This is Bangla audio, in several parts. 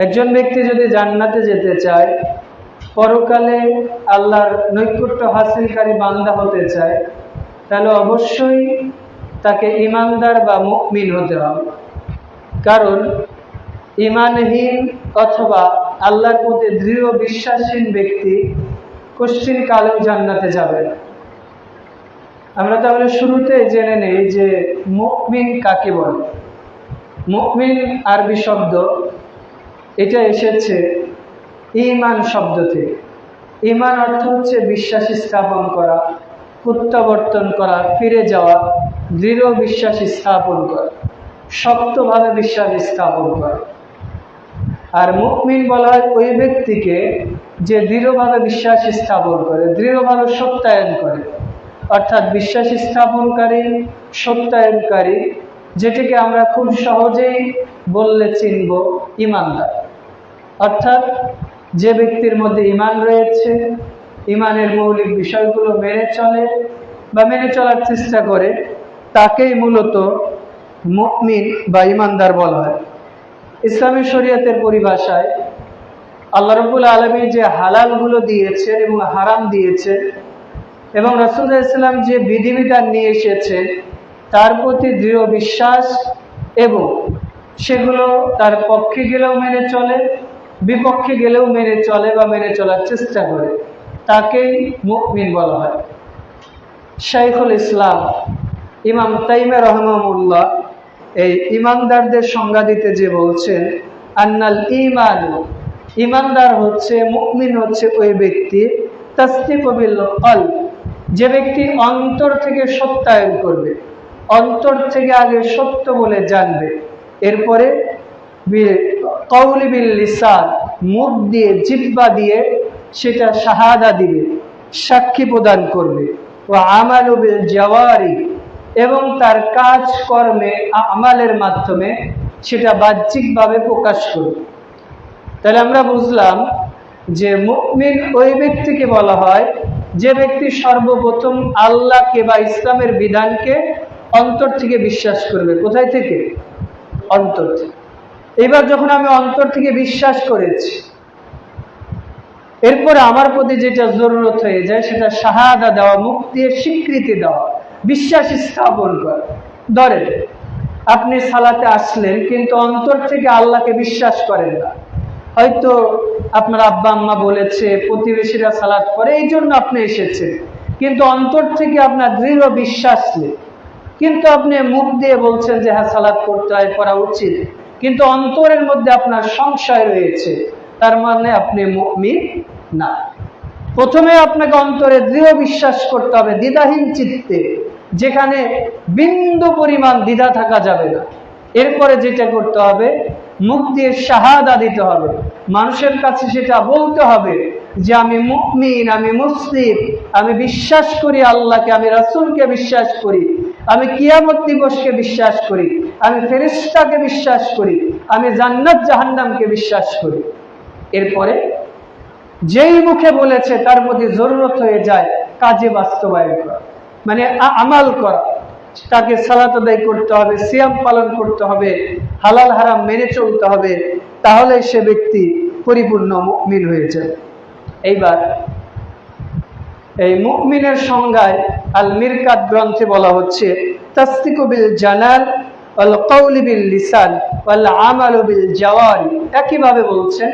একজন ব্যক্তি যদি জান্নাতে যেতে চায়, পরকালে আল্লাহর নৈকট্য হাসিলকারী বান্দা হতে চায়, তাহলে অবশ্যই তাকে ইমানদার বা মুমিন হতে হবে। কারণ ইমানহীন অথবা আল্লাহর প্রতি দৃঢ় বিশ্বাসহীন ব্যক্তি কশ্চিন কালেও জান্নাতে যাবে আমরা তাহলে শুরুতে জেনে নেই যে মুকমিন কাকে বলে? মুকমিন আরবি শব্দ এটা এসেছে ইমান শব্দ থেকে। ইমান অর্থ হচ্ছে বিশ্বাস স্থাপন করা, প্রত্যাবর্তন করা, ফিরে যাওয়া, দৃঢ় বিশ্বাস স্থাপন করা, শক্তভাবে বিশ্বাস স্থাপন করা। আর মুকমিন বলা হয় ওই ব্যক্তিকে যে দৃঢ়ভাবে বিশ্বাস স্থাপন করে, দৃঢ়ভাবে সত্যায়ন করে। অর্থাৎ বিশ্বাস স্থাপনকারী, সত্যায়নকারী, যেটিকে আমরা খুব সহজেই বললে চিনব, ইমানদার। অর্থাৎ যে ব্যক্তির মধ্যে ইমান রয়েছে ইমানের মৌলিক বিষয়গুলো মেনে চলে বা মেনে চলার চেষ্টা করে, তাকেই মূলত মুকমিন বা ইমানদার বলা হয়। ইসলামী শরীয়তের পরিভাষায় আল্লাহ রবুল আলমী যে হালালগুলো দিয়েছে এবং হারাম দিয়েছে এবং রসুল্লাহ ইসলাম যে বিধিবিধান নিয়ে এসেছে তার প্রতি দৃঢ় বিশ্বাস এবং সেগুলো তার পক্ষে গেলেও মেনে চলে বিপক্ষে গেলেও মেনে চলে বা মেনে চলার চেষ্টা করে, তাকেই মুকমিন বলা হয়। শাইখুল ইসলাম, ইমাম তাইমে রহমামুল্লাহ এই ইমানদারদের সংজ্ঞা দিতে যে বলছেন, আন্নাল ইমান ইমানদার হচ্ছে মুকমিন হচ্ছে ওই ব্যক্তি তাস্তিকবিল অল যে ব্যক্তি অন্তর থেকে সত্যায়ন করবে, অন্তর থেকে আগে সত্য বলে জানবে, এরপরে কৌলিবিল লিসান, মুখ দিয়ে জিব্বা দিয়ে সেটা শাহাদা দিবে, সাক্ষী প্রদান করবে। ও আমালুবিল জওয়ারি, এবং তার কাজ কর্মে আমালের মাধ্যমে সেটা বাহ্যিকভাবে প্রকাশ করবে। তাহলে আমরা বুঝলাম যে মুকমিন ওই ব্যক্তিকে বলা হয় যে ব্যক্তি সর্বপ্রথম আল্লাহকে বা ইসলামের বিধানকে অন্তর থেকে বিশ্বাস করবে। কোথায় থেকে? অন্তর থেকে। এবার যখন আমি অন্তর থেকে বিশ্বাস করেছি, এরপরে আমার প্রতি যেটা জরুরত হয়ে যায় সেটা শাহাদা দেওয়া দিয়ে স্বীকৃতি দেওয়া, বিশ্বাস স্থাপন করা। ধরেন, আপনি সালাতে আসলেন, কিন্তু অন্তর থেকে আল্লাহকে বিশ্বাস করেন না। হয়তো আপনার আব্বা আম্মা বলেছে, প্রতিবেশীরা সালাত করে এই জন্য আপনি এসেছেন। কিন্তু অন্তর থেকে আপনার দৃঢ় বিশ্বাস নেই। কিন্তু আপনি মুখ দিয়ে বলছেন যে হ্যাঁ সালাদ করতে হয় করা উচিত। কিন্তু অন্তরের মধ্যে আপনার সংশয় রয়েছে। তার মানে আপনি মুমিন না। প্রথমে আপনাকে অন্তরে দৃঢ় বিশ্বাস করতে হবে, দ্বিধাহীন চিত্তে, যেখানে বিন্দু পরিমাণ দ্বিধা থাকা যাবে না। এরপরে যেটা করতে হবে, মুখ দিয়ে শাহাদা দিতে হবে। মানুষের কাছে সেটা বলতে হবে যে, আমি মুকমিন আমি মুসলিম, আমি বিশ্বাস করি আল্লাহকে, আমি রাসুলকে বিশ্বাস করি। আমি কিয়ামত দিবসকে বিশ্বাস করি, আমি ফেরিস্তাকে বিশ্বাস করি, আমি জান্নাত জাহান্নামকে বিশ্বাস করি। এরপরে যেই মুখে বলেছে, তার প্রতি জরুরত হয়ে যায় কাজে বাস্তবায়ন করা মানে আমাল করা। তাকে সালাত আদায় করতে হবে, সিয়াম পালন করতে হবে, হালাল হারাম মেনে চলতে হবে, তাহলে সে ব্যক্তি পরিপূর্ণ মুকমিন হয়ে যায়। এইবার এই মুকমিনের সংজ্ঞায় আল মিরকাত গ্রন্থে বলা হচ্ছে তাস্তিকুবিল জানাল আল কৌলিবিল লিসান আল আমালুবিল জাওয়ারি একইভাবে বলছেন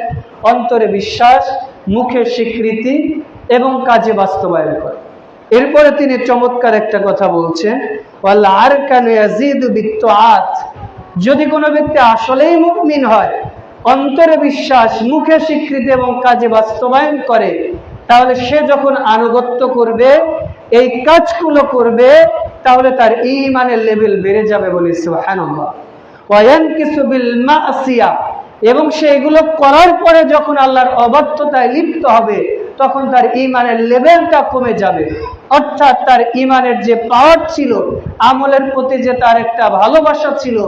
অন্তরে বিশ্বাস, মুখে স্বীকৃতি এবং কাজে বাস্তবায়ন করে। এরপরে তিনি চমৎকার একটা কথা বলছেন আর কেন যদি কোনো ব্যক্তি আসলেই মুকমিন হয়, অন্তরে বিশ্বাস, মুখে স্বীকৃতি এবং কাজে বাস্তবায়ন করে, তাহলে সে যখন আনুগত্য করবে এই কাজগুলো করবে, তাহলে তার ইমানের লেভেল বেড়ে যাবে বলে এবং সে এগুলো করার পরে যখন আল্লাহর অবাধ্যতায় লিপ্ত হবে, তখন তার ইমানের লেভেলটা কমে যাবে। অর্থাৎ তার ইমানের যে পাওয়ার ছিল, আমলের প্রতি যে তার একটা ভালোবাসা ছিল,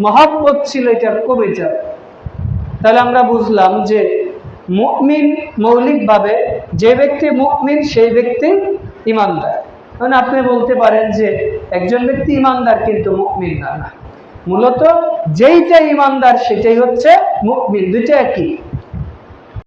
মহাব্বত ছিল, এটা কমে যাবে। তাহলে আমরা বুঝলাম যে মুকমিন মৌলিকভাবে যে ব্যক্তি মুকমিন সেই ব্যক্তি ইমানদার। মানে আপনি বলতে পারেন যে একজন ব্যক্তি ইমানদার কিন্তু মুকমিন না। মূলত যেইটা ইমানদার সেটাই হচ্ছে মুকমিন দুইটা একই।